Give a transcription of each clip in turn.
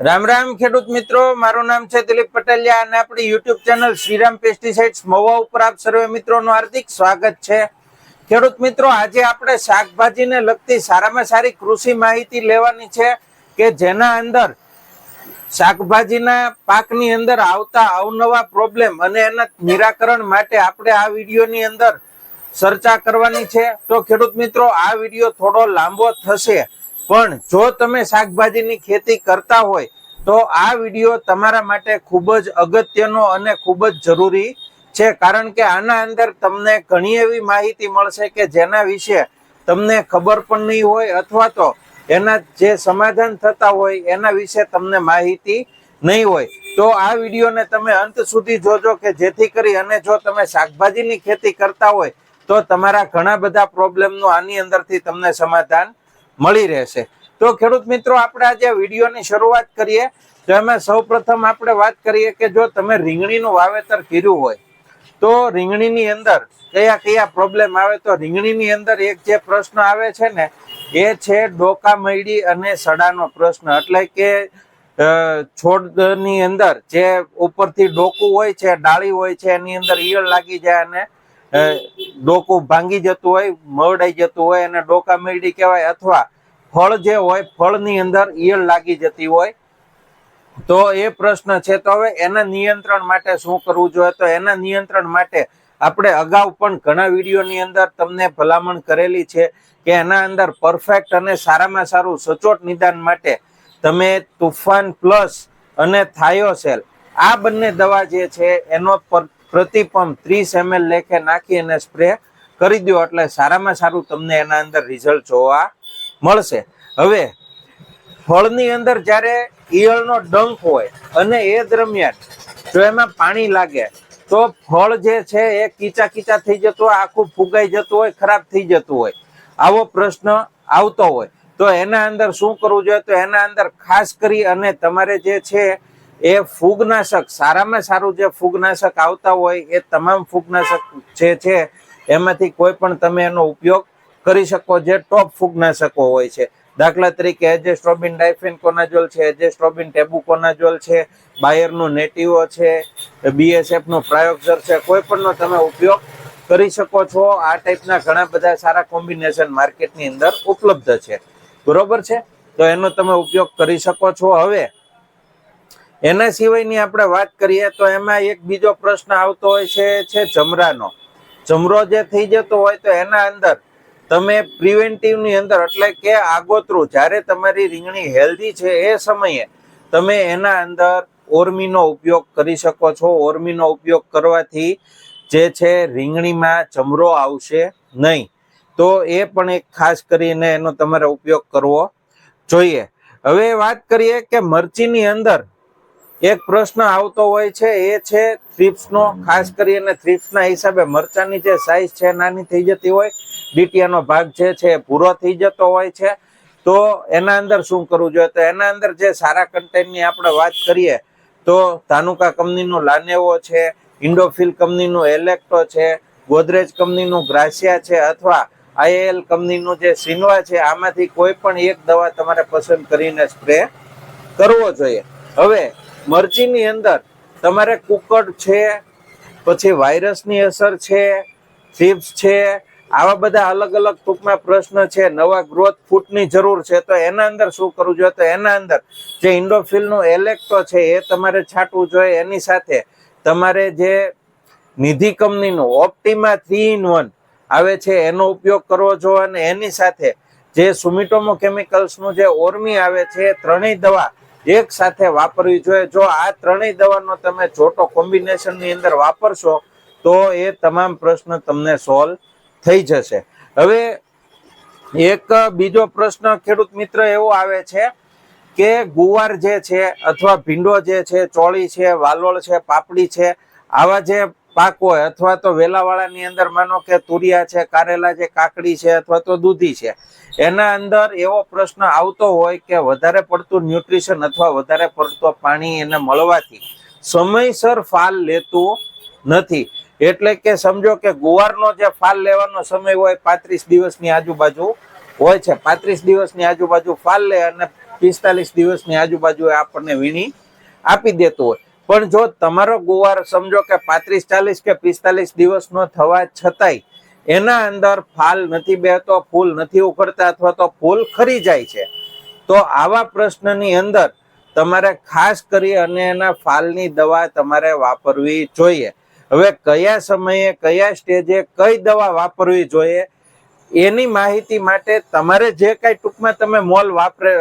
રામ રામ ખેડૂત મિત્રો, મારું નામ છે દિલીપ પટેલિયા અને આપણી યુટ્યુબ ચેનલ શ્રીરામ પેસ્ટિસાઇડ્સ મવા ઉપર આપ સર્વે મિત્રોનું હાર્દિક સ્વાગત છે. ખેડૂત મિત્રો, આજે આપણે શાકભાજીને લગતી સારામાં સારી કૃષિ માહિતી લેવાની છે કે જેના અંદર શાકભાજીના પાકની અંદર આવતા અવનવા પ્રોબ્લેમ અને એના નિરાકરણ માટે આપણે આ વિડીયોની અંદર ચર્ચા કરવાની છે. તો ખેડૂત મિત્રો, આ વીડિયો થોડો લાંબો થશે. પણ જો તમે શાકભાજીની ખેતી કરતા હોય, તો આ વીડિયો તમારા માટે ખૂબ જ અગત્યનો અને ખૂબ જ જરૂરી છે. કારણ કે આના અંદર તમને ઘણી એવી માહિતી મળશે કે જેના વિશે તમને ખબર પણ નહીં હોય અથવા તો એના જે સમાધાન થતા હોય એના વિશે તમને માહિતી નહીં હોય. તો આ વિડીયોને તમે અંત સુધી જોજો કે જેથી કરી અને જો તમે શાકભાજીની ખેતી કરતા હોય, તો તમારા ઘણા બધા પ્રોબ્લેમનું આની અંદરથી તમને સમાધાન મળી રહેશે. તો ખેડૂત મિત્રો, આપણે આજે વિડીયોની શરૂઆત કરીએ. તો એમાં સૌપ્રથમ આપણે વાત કરીએ કે જો તમે રીંગણીનું વાવેતર કર્યું હોય, તો રીંગણીની અંદર કયા કયા પ્રોબ્લેમ આવે? તો રીંગણીની અંદર એક જે પ્રશ્ન આવે છે ને, એ છે ડોકા મયડી અને સડાનો પ્રશ્ન. એટલે કે છોડની અંદર જે ઉપરથી ડોકું હોય છે, ડાળી હોય છે, એની અંદર ઈયળ લાગી જાય અને ડોકું ભાંગી જતું હોય, મરડાઈ જતું હોય, અને ડોકા મેરડી કહેવાય અથવા ફળ જે હોય, ફળની અંદર ઈયળ લાગી જતી હોય. તો એ પ્રશ્ન છે, તો હવે એના નિયંત્રણ માટે શું કરવું જોઈએ? તો એના નિયંત્રણ માટે આપણે અગાઉ પણ ઘણા વિડીયોની અંદર તમને ભલામણ કરેલી છે કે એના અંદર પરફેક્ટ અને સારામાં સારું સચોટ નિદાન માટે તમે તુફાન પ્લસ અને થાયોસેલ, આ બંને દવા જે છે, એનો પ્રતિ ત્રીસ એમએલ લેખે નાખી અને સ્પ્રે કરી દો એટલે સારામાં સારું તમને એના અંદર રિઝલ્ટ જોવા મળશે. હવે, ફળની અંદર જ્યારે ઈયળનો ડંખ હોય અને એ દરમિયાન જો એમાં પાણી લાગે, તો ફળ જે છે એ કીચા કીચા થઈ જતું હોય, આખું ફુગાઈ જતું હોય, ખરાબ થઈ જતું હોય, આવો પ્રશ્ન આવતો હોય, તો એના અંદર શું કરવું જોઈએ? તો એના અંદર ખાસ કરી અને તમારે જે છે એ ફૂગનાશક, સારામાં સારું જે ફૂગનાશક આવતા હોય, એ તમામ ફૂગનાશક જે છે, એમાંથી કોઈ પણ તમે એનો ઉપયોગ કરી શકો જે ટોપ ફૂગનાશકો હોય છે. દાખલા તરીકે એજેસ્ટ્રોબિન ડાયફેન કોનાજોલ છે, એજેસ્ટ્રોબિન ટેબુ કોનાજોલ છે, બાયરનું નેટિવો છે, બીએસએફનું પ્રાયોક્સર છે, કોઈ પણનો તમે ઉપયોગ કરી શકો છો. આ ટાઈપના ઘણા બધા સારા કોમ્બિનેશન માર્કેટની અંદર ઉપલબ્ધ છે. બરોબર છે? તો એનો તમે ઉપયોગ કરી શકો છો. હવે એના સિવાયની આપણે વાત કરીએ તો એમાં એક બીજો પ્રશ્ન આવતો હોય છે છે જમરાનો. જમરો જે થઈ જતો હોય તો એના અંદર તમે પ્રિવેન્ટિવની અંદર એટલે કે આગોતરું, જ્યારે તમારી રીંગણી હેલ્ધી છે એ સમયે તમે એના અંદર ઓરમીનો ઉપયોગ કરી શકો છો. ઓરમીનો ઉપયોગ કરવાથી જે છે રીંગણીમાં જમરો આવશે નહીં. તો એ પણ એક ખાસ કરીને એનો તમારે ઉપયોગ કરવો જોઈએ. હવે વાત કરીએ કે મરચીની અંદર એક પ્રશ્ન આવતો હોય છે, એ છે થ્રીપ્સનો ખાસ કરીને થ્રિપ્સના હિસાબે મરચાની જે સાઈઝ છે નાની થઈ જતી હોય ડીટીયાનો ભાગ જે છે, એ પૂરો થઈ જતો હોય છે. તો એના અંદર શું કરવું જોઈએ? તો એના અંદર જે સારા કન્ટેન્ટની આપણે વાત કરીએ, તો ધાનુકા કંપનીનું લાનેવો છે, ઇન્ડોફિલ કંપનીનું એલેક્ટો છે, ગોદરેજ કંપનીનું ગ્રાસિયા છે, અથવા આઈએલ કંપનીનું જે સિનવા છે, આમાંથી કોઈ પણ એક દવા તમારે પસંદ કરીને સ્પ્રે કરવો જોઈએ. હવે મરચીની અંદર તમારે કુકડ છે, પછી વાયરસની અસર છે, ચિપ્સ છે, આવા બધા અલગ અલગ ટૂંકમાં પ્રશ્ન છે, નવા ગ્રોથ ફૂટની જરૂર છે, તો એના અંદર શું કરવું જોઈએ? તો એના અંદર જે ઇન્ડોફિલનું એલેક્ટો છે, એ તમારે છાંટવું જોઈએ. એની સાથે તમારે જે નિધિ કંપનીનું ઓપ્ટિમા થ્રી ઇન વન આવે છે, એનો ઉપયોગ કરવો જોઈએ. અને એની સાથે જે સુમિટોમો કેમિકલ્સનું જે ઓર્મી આવે છે ત્રણેય દવા એક સાથે વાપરવી જોઈએ. જો આ ત્રણેય દવાનો તમે જોટો કોમ્બિનેશનની અંદર વાપરશો, તો એ તમામ પ્રશ્ન તમને સોલ્વ થઈ જશે. હવે એક બીજો પ્રશ્ન ખેડૂત મિત્ર એવો આવે છે કે ગુવાર જે છે અથવા ભીંડો જે છે, ચોળી છે, વાલોળ છે, પાપડી છે, આવા જે પાક હોય અથવા તો વેલાવાળાની અંદર માનો કે તુરિયા છે, કારેલા છે, કાકડી છે અથવા તો દૂધી છે, એના અંદર એવો પ્રશ્ન આવતો હોય કે વધારે પડતું ન્યુટ્રિશન અથવા વધારે પડતો પાણી એને મળવાથી સમયસર ફાલ લેતું નથી. એટલે કે સમજો કે ગુવારનો જે ફાલ લેવાનો સમય હોય પાંત્રીસ દિવસની આજુબાજુ હોય છે. પાંત્રીસ દિવસની આજુબાજુ ફાલ લે અને પિસ્તાલીસ દિવસની આજુબાજુ આપણને વીણી આપી દેતું હોય. પણ જો તમારો ગુવાર સમજો કે પાંત્રીસ ચાલીસ કે પિસ્તાલીસ દિવસનો થવા છતાંય એના અંદર ફાલ નથી બેહતો, ફૂલ નથી ઉખડતા અથવા તો ફૂલ ખરી જાય છે, તો આવા પ્રશ્નની અંદર તમારે ખાસ કરી અને એના ફાલની દવા તમારે વાપરવી જોઈએ. હવે કયા સમયે, કયા સ્ટેજે કઈ દવા વાપરવી જોઈએ, એની માહિતી માટે તમારે જે કાંઈ ટૂંકમાં તમે મોલ વાપરે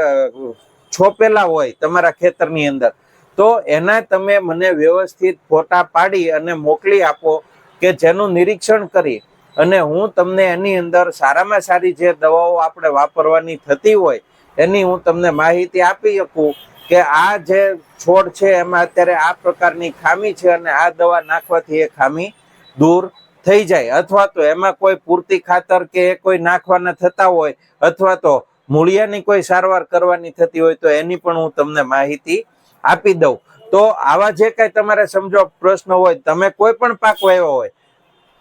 છોપેલા હોય તમારા ખેતરની અંદર તો એના તમે મને વ્યવસ્થિત ફોટા પાડી અને મોકલી આપો કે જેનું નિરીક્ષણ કરી. અને હું તમને એની અંદર સારામાં સારી જે દવાઓ આપણે વાપરવાની થતી હોય, એની હું તમને માહિતી આપી શકું કે આ જે છોડ છે એમાં અત્યારે આ પ્રકારની ખામી છે અને આ દવા નાખવાથી એ ખામી દૂર થઈ જાય. અથવા તો એમાં કોઈ પૂરતી ખાતર કે એ કોઈ નાખવાના થતા હોય, અથવા તો મૂળિયાની કોઈ સારવાર કરવાની થતી હોય તો એની પણ હું તમને માહિતી આપી દઉં. તો આવા જે કઈ તમારે સમજો પ્રશ્ન હોય, તમે કોઈ પણ પાક વાવ્યા હોય,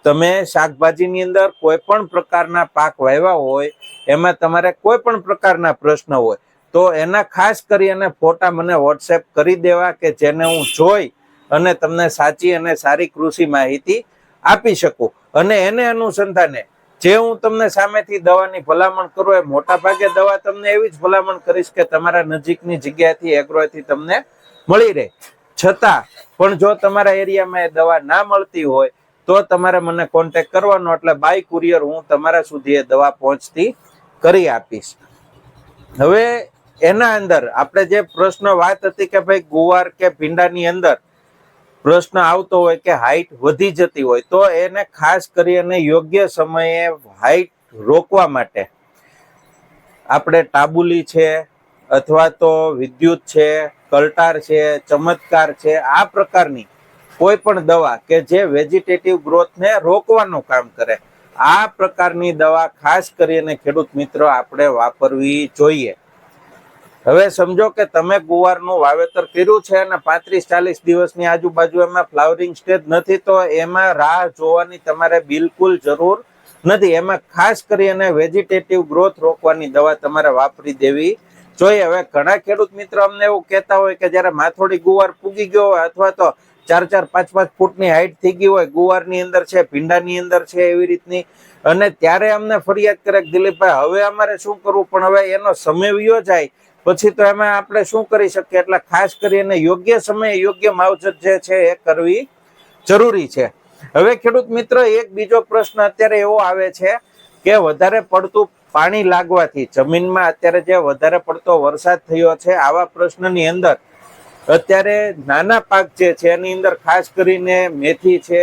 તમે શાકભાજીની અંદર કોઈ પણ પ્રકારના પાક વાવ્યા હોય, એમાં તમારે કોઈ પણ પ્રકારના પ્રશ્ન હોય, તો એના ખાસ કરી અને ફોટા મને વોટ્સએપ કરી દેવા કે જેને હું જોઈ અને તમને સાચી અને સારી કૃષિ માહિતી આપી શકું. અને એને અનુસંધાને જે હું તમને સામેથી દવાની ભલામણ કરું એ મોટા ભાગે દવા તમને એવી જ ભલામણ કરીશ કે તમારા નજીકની જગ્યાથી એગ્રોથી તમને મળી રહે. છતાં, પણ જો તમારા એરિયામાં એ દવા ના મળતી હોય, તો તમારે મને કોન્ટેક કરવાનો એટલે બાય કુરિયર હું તમારા સુધી એ દવા પહોંચતી કરી આપીશ. હવે એના અંદર આપણે જે પ્રશ્ન વાત હતી કે ભાઈ ગુવાર કે ભીંડાની અંદર પ્રશ્ન આવતો હોય કે હાઈટ વધી જતી હોય, તો એને ખાસ કરી અને યોગ્ય સમયે હાઈટ રોકવા માટે. આપણે ટાબુલી છે, અથવા તો વિદ્યુત છે, કલટાર છે, ચમત્કાર છે, આ પ્રકારની કોઈ પણ દવા કે જે વેજીટેટિવ ગ્રોથને રોકવાનું કામ કરે, આ પ્રકારની દવા ખાસ કરીને ખેડૂત મિત્રો આપણે વાપરવી જોઈએ. હવે સમજો કે તમે ગુવારનું વાવેતર કર્યું છે અને પાંત્રીસ ચાલીસ દિવસની આજુબાજુ એમાં ફ્લાવરિંગ સ્ટેજ નથી, તો એમાં રાહ જોવાની તમારે બિલકુલ જરૂર નથી. એમાં ખાસ કરી અને વેજીટેટિવ ગ્રોથ રોકવાની દવા તમારે વાપરી દેવી જોઈએ. હવે ઘણા ખેડૂત મિત્રો અમને એવું કહેતા હોય કે જ્યારે માથોડી ગુવાર પૂગી ગયો હોય અથવા તો ચાર ચાર, પાંચ પાંચ ફૂટની હાઈટ થઈ ગઈ હોય, ગુવારની અંદર છે, ભીંડાની અંદર છે એવી રીતની. અને ત્યારે અમને ફરિયાદ કરે દિલીપભાઈ, હવે અમારે શું કરવું? પણ હવે એનો સમય વયો જાય. પછી તો એમાં આપણે શું કરી શકીએ? એટલે ખાસ કરીને યોગ્ય સમયે યોગ્ય માવજત જે છે એ કરવી જરૂરી છે. હવે ખેડૂત મિત્ર, એક બીજો પ્રશ્ન અત્યારે એવો આવે છે કે વધારે પડતું પાણી લાગવાથી, જમીનમાં અત્યારે જે વધારે પડતો વરસાદ થયો છે, આવા પ્રશ્નની અંદર અત્યારે નાના પાક જે છે, એની અંદર ખાસ કરીને મેથી છે,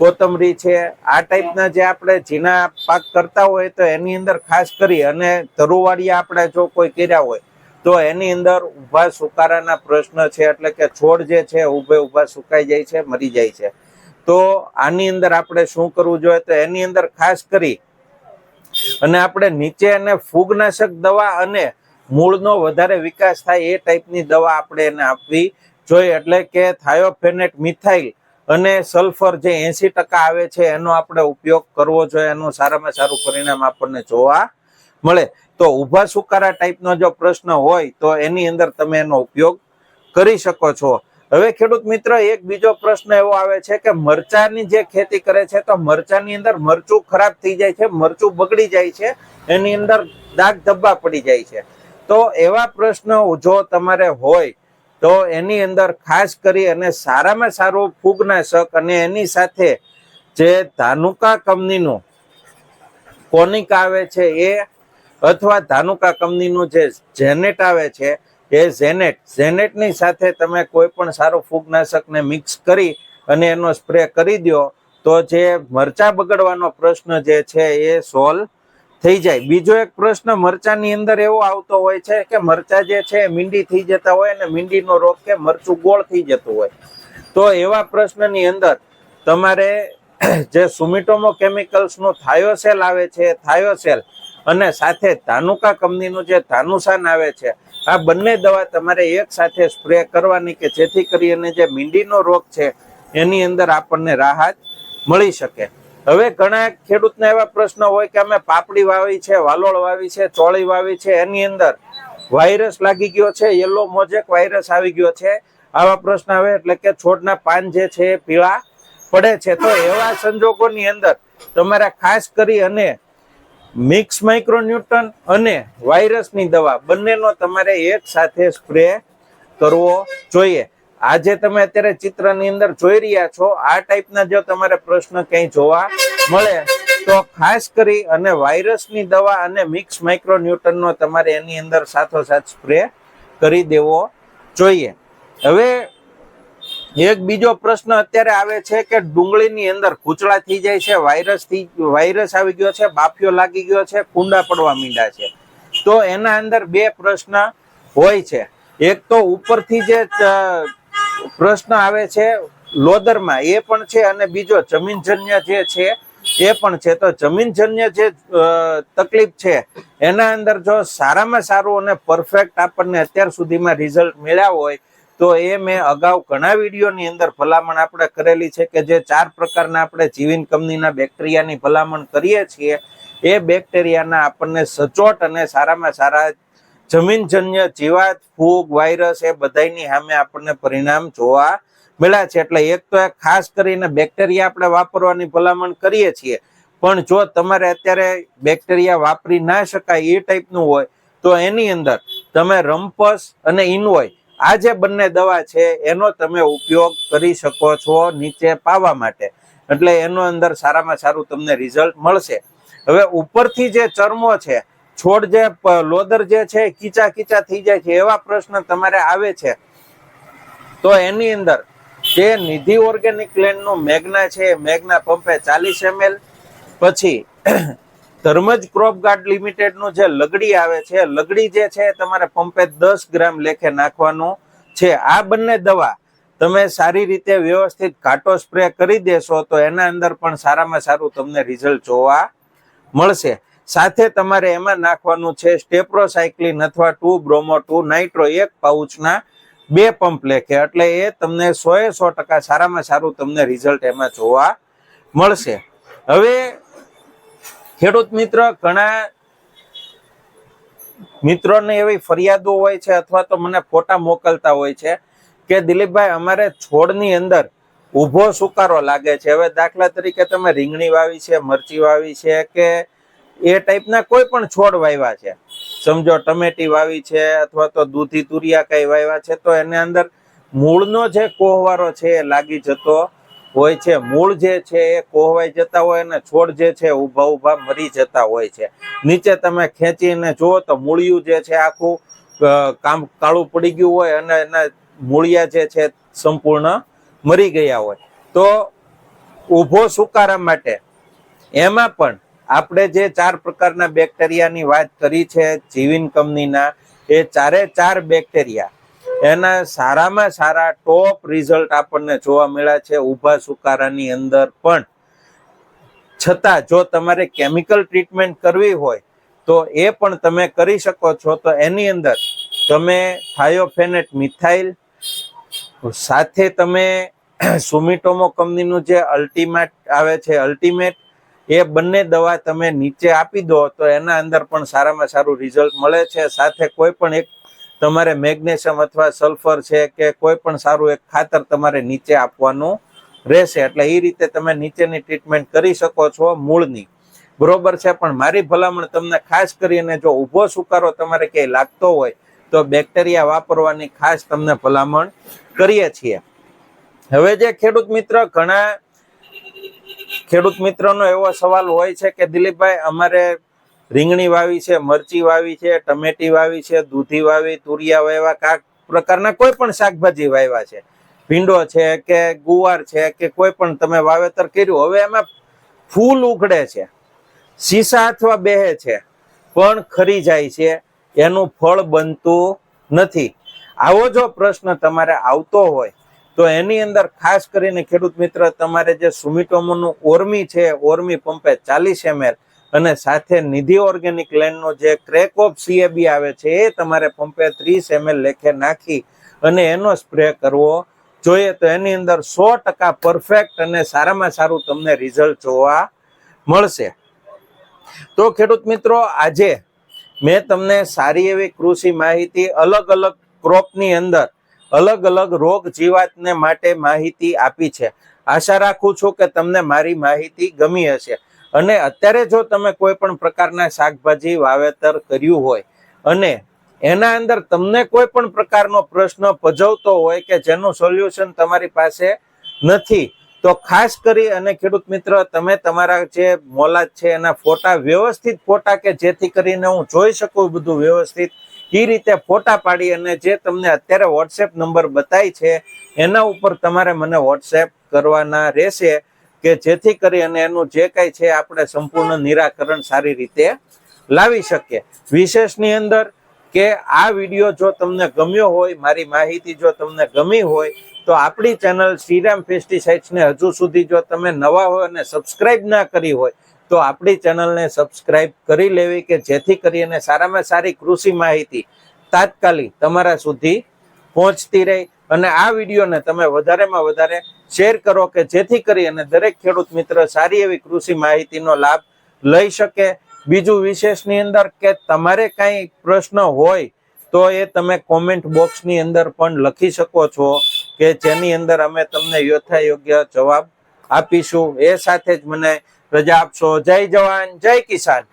કોથમરી છે, આ ટાઈપના જે આપણે ઝીણા પાક કરતા હોય તો એની અંદર ખાસ કરી અને ધરુવાળિયા આપણે જો કોઈ કર્યા હોય તો એની અંદર ઊભા સુકારાના પ્રશ્ન છે, એટલે કે છોડ જે છે, ઊભે ઊભા સુકાઈ જાય છે, મરી જાય છે. તો આની અંદર આપણે શું કરવું જોઈએ? તો એની અંદર ખાસ કરી અને આપણે નીચે અને ફૂગનાશક દવા અને મૂળનો વધારે વિકાસ થાય એ ટાઈપની દવા આપણે એને આપવી જોઈએ. એટલે કે થાયોફેનેટ મિથાઇલ અને સલ્ફર જે એસી ટકા આવે છે, એનો આપણે ઉપયોગ કરવો જોઈએ. એનું સારામાં સારું પરિણામ આપણને જોવા મળે. તો ઊભા સુકારા ટાઈપનો જો પ્રશ્ન હોય, તો એની અંદર તમે એનો ઉપયોગ કરી શકો છો. હવે ખેડૂત મિત્ર, એક બીજો પ્રશ્ન એવો આવે છે કે મરચાની જે ખેતી કરે છે, તો મરચાની અંદર મરચું ખરાબ થઈ જાય છે, મરચું બગડી જાય છે, એની અંદર દાગ ધબ્બા પડી જાય છે. તો એવા પ્રશ્ન જો તમારે હોય, તો એની અંદર ખાસ કરી અને સારામાં સારું ફૂગનાશક અને એની સાથે જે ધાનુકા કંપનીનું કોનિક આવે છે, એ અથવા ધાનુકા કંપનીનું જે જેનેટ આવે છે, એ ઝેનેટ. ઝેનેટની સાથે તમે કોઈ પણ સારું ફૂગનાશકને મિક્સ કરી અને એનો સ્પ્રે કરી દો, તો જે મરચા બગડવાનો પ્રશ્ન જે છે એ સોલ્વ થઈ જાય. બીજો એક પ્રશ્ન, મરચાની અંદર એવો આવતો હોય છે કે મરચા જે છે મીંડી થઈ જતા હોય અને મીંડીનો રોગ કે મરચું ગોળ થઈ જતું હોય. તો એવા પ્રશ્નની અંદર તમારે જે સુમિટોમો કેમિકલ્સનું થાયોસેલ આવે છે, થાયોસેલ અને સાથે ધાનુકા કંપનીનું જે ધાનુસાન આવે છે, આ બંને દવા તમારે એક સાથે સ્પ્રે કરવાની કે જેથી કરીને જે મીંડીનો રોગ છે, એની અંદર આપણને રાહત મળી શકે. હવે ઘણા ખેડૂતના એવા પ્રશ્ન હોય કે અમે પાપડી વાવી છે, વાલોળ વાવી છે, ચોળી વાવી છે, એની અંદર વાયરસ લાગી ગયો છે, યલો મોજેક વાયરસ આવી ગયો છે. આવા પ્રશ્ન આવે એટલે કે છોડના પાન જે છે એ પીળા પડે છે. તો એવા સંજોગોની અંદર તમારે ખાસ કરી અને મિક્સ માઇક્રોન્યુટન અને વાયરસની દવા બંનેનો તમારે એક સાથે સ્પ્રે કરવો જોઈએ. આજે તમે અત્યારે ચિત્રની અંદર જોઈ રહ્યા છો, આ ટાઈપના જો તમારે પ્રશ્ન ક્યાંય જોવા મળે, તો ખાસ કરી અને વાયરસની દવા અને મિક્સ માઇક્રોન્યુટનનો તમારે એની અંદર સાથોસાથ સ્પ્રે કરી દેવો જોઈએ. હવે એક બીજો પ્રશ્ન અત્યારે આવે છે કે ડુંગળીની અંદર કૂચડા થઈ જાય છે વાયરસથી વાયરસ આવી ગયો છે બાફિયો લાગી ગયો છે, કુંડા પડવા મીંડા છે. તો એના અંદર બે પ્રશ્ન હોય છે. એક તો ઉપરથી જે પ્રશ્ન આવે છે લોદરમાં, એ પણ છે અને બીજો જમીનજન્ય જે છે, એ પણ છે. તો જમીનજન્ય જે તકલીફ છે, એના અંદર જો સારામાં સારું અને પરફેક્ટ આપણને અત્યાર સુધીમાં રિઝલ્ટ મળ્યા હોય તો એ મેં અગાઉ ઘણા વિડીયોની અંદર ભલામણ આપણે કરેલી છે કે જે ચાર પ્રકારના આપણે જીવિન કંપનીના બેક્ટેરિયાની ભલામણ કરીએ છીએ, એ બેક્ટેરિયાના આપણને સચોટ અને સારામાં સારા જમીનજન્ય જીવાત, ફૂગ, વાયરસ એ બધાની સામે આપણને પરિણામ જોવા મળ્યા છે. એટલે એક તો ખાસ કરીને બેક્ટેરિયા આપણે વાપરવાની ભલામણ કરીએ છીએ. પણ જો તમારે અત્યારે બેક્ટેરિયા વાપરી ના શકાય એ ટાઈપનું હોય, તો એની અંદર તમે રમ્પસ અને ઇનવોય આ જે બંને દવા છે, એનો તમે ઉપયોગ કરી શકો છો નીચે પાવા માટે. એટલે એનો અંદર સારામાં સારું તમને રિઝલ્ટ મળશે. હવે ઉપરથી જે ચરમો છે, છોડ જે લોદર જે છે કીચા કીચા થઈ જાય છે, એવા પ્રશ્ન તમારે આવે છે. તો એની અંદર જે નિધિ ઓર્ગેનિક લેન્ડનું મેગ્ના છે, એ મેગ્ના પંપે ચાલીસ એમએલ, પછી ધર્મજ ક્રોપ ગાર્ડ લિમિટેડનું જે લગડી આવે છે, લગડી જે છે, તમારે પંપે દસ ગ્રામ લેખે નાખવાનું છે. આ બંને દવા તમે સારી રીતે વ્યવસ્થિત કાટો સ્પ્રે કરી દેશો તો એના અંદર પણ સારામાં સારું તમને રિઝલ્ટ જોવા મળશે. સાથે તમારે એમાં નાખવાનું છે સ્ટેપ્રોસાયક્લિન અથવા ટુ બ્રોમો ટુ નાઇટ્રો એક પાઉચના બે પંપ લેખે. એટલે એ તમને સો એ સો ટકા સારામાં સારું તમને રિઝલ્ટ એમાં જોવા મળશે. હવે ખેડૂત મિત્ર, ઘણા મિત્રોને એવી ફરિયાદો હોય છે અથવા તો મને ફોટા મોકલતા હોય છે કે, દિલીપભાઈ, અમારે છોડની અંદર ઊભો સુકારો લાગે છે. હવે દાખલા તરીકે તમે રીંગણી વાવી છે, મરચી વાવી છે કે એ ટાઈપના કોઈ પણ છોડ વાવ્યા છે. સમજો, ટમેટી વાવી છે અથવા તો દૂધી, તુરિયા કઈ વાવ્યા છે, તો એની અંદર મૂળનો જે કોહવારો છે એ લાગી જતો હોય છે. મૂળ જે છે એ કોહવાઈ જતા હોય અને છોડ જે છે ઊભા ઊભા મરી જતા હોય છે. નીચે તમે ખેંચીને જુઓ તો મૂળિયું જે છે આખું કામ કાળું પડી ગયું હોય અને એના મૂળિયા જે છે સંપૂર્ણ મરી ગયા હોય. તો ઊભો સુકારા માટે એમાં પણ આપણે જે ચાર પ્રકારના બેક્ટેરિયાની વાત કરી છે, જીવિન કંપનીના, એ ચારે ચાર બેક્ટેરિયા એના સારામાં સારા ટોપ રિઝલ્ટ આપણને જોવા મળ્યા છે. ઊભા સુકારાની અંદર પણ. છતાં જો તમારે કેમિકલ ટ્રીટમેન્ટ કરવી હોય, તો એ પણ તમે કરી શકો છો. તો એની અંદર તમે થાયોફેનેટ મિથાઇલ સાથે તમે સુમિટોમો કંપનીનું જે અલ્ટિમેટ આવે છે અલ્ટિમેટ એ બંને દવા તમે નીચે આપી દો તો એના અંદર પણ સારામાં સારું રિઝલ્ટ મળે છે. સાથે કોઈ પણ એક તમારે મેગ્નેશિયમ અથવા સલ્ફર છે કે કોઈ પણ સારું એક ખાતર તમારે નીચે આપવાનું રહેશે. એટલે એ રીતે તમે નીચેની ટ્રીટમેન્ટ કરી શકો છો મૂળની. બરોબર છે, પણ મારી ભલામણ તમને ખાસ કરીને જો ઊભો સુકારો તમારે ક્યાંય લાગતો હોય, તો બેક્ટેરિયા વાપરવાની ખાસ તમને ભલામણ કરીએ છીએ. હવે જે ખેડૂત મિત્ર, ઘણા ખેડૂત મિત્રનો એવો સવાલ હોય છે કે, દિલીપભાઈ, અમારે રીંગણી વાવી છે, મરચી વાવી છે, ટમેટી વાવી છે, દૂધી વાવી, તુરિયા વાવ્યા, કાક પ્રકારના કોઈ પણ શાકભાજી વાવ્યા છે. ભીંડો છે કે ગુવાર છે કે કોઈ પણ તમે વાવેતર કર્યું, હવે એમાં ફૂલ ઉઘડે છે. શીશા અથવા બેહે છે, પણ ખરી જાય છે, એનું ફળ બનતું નથી. આવો જો પ્રશ્ન તમારે આવતો હોય, તો એની અંદર ખાસ કરીને ખેડૂત મિત્ર, તમારે જે સુમિટોમોનું ઓર્મી છે, ઓર્મી પંપે ચાલીસ એમએલ અને સાથે નિધિ ઓર્ગેનિક લેન્ડનો જે ક્રેક ઓફ સીએબી આવે છે, એ તમારે પંપે ત્રીસ એમએલ લેખે નાખી અને એનો સ્પ્રે કરવો. જોઈએ તો એની અંદર સો ટકા પરફેક્ટ અને સારામાં સારું તમને રિઝલ્ટ જોવા મળશે. તો ખેડૂત મિત્રો, આજે મેં તમને સારી એવી કૃષિ માહિતી અલગ અલગ ક્રોપની અંદર અલગ અલગ રોગ જીવાતને માટે માહિતી આપી છે. આશા રાખું છું કે તમને મારી માહિતી ગમી હશે. અને અત્યારે જો તમે કોઈ પણ પ્રકારના શાકભાજી વાવેતર કર્યું હોય અને એના અંદર તમને કોઈ પણ પ્રકારનો પ્રશ્ન પજવતો હોય કે જેનું સોલ્યુશન તમારી પાસે નથી, તો ખાસ કરી અને ખેડૂત મિત્ર, તમે તમારા જે મોલાદ છે એના ફોટા, વ્યવસ્થિત ફોટા કે જેથી કરીને હું જોઈ શકું બધું વ્યવસ્થિત, એ રીતે ફોટા પાડી અને જે તમને અત્યારે વોટ્સએપ નંબર બતાય છે, એના ઉપર તમારે મને વોટ્સએપ કરવાના રહેશે. કે જેથી કરી અને એનું જે કાંઈ છે આપણે સંપૂર્ણ નિરાકરણ સારી રીતે લાવી શકીએ. વિશેષની અંદર કે આ વીડિયો જો તમને ગમ્યો હોય, મારી માહિતી જો તમને ગમી હોય, તો આપણી ચેનલ શ્રીરામ પેસ્ટિસાઇડ્સને હજુ સુધી જો તમે નવા હોય અને સબસ્ક્રાઇબ ના કરી હોય, તો આપણી ચેનલને સબસ્ક્રાઇબ કરી લેવી કે જેથી કરીને સારામાં સારી કૃષિ માહિતી તાત્કાલિક તમારા સુધી પહોંચતી રહી. અને આ વિડીયોને તમે વધારેમાં વધારે શેર કરો કે જેથી કરી અને દરેક ખેડૂત મિત્ર સારી એવી કૃષિ માહિતીનો લાભ લઈ શકે. બીજું વિશેષની અંદર કે તમારે કાંઈ પ્રશ્ન હોય તો એ તમે કોમેન્ટ બોક્સની અંદર પણ લખી શકો છો કે જેની અંદર અમે તમને યથાયોગ્ય જવાબ આપીશું. એ સાથે જ મને રજા આપશો. જય જવાન, જય કિસાન.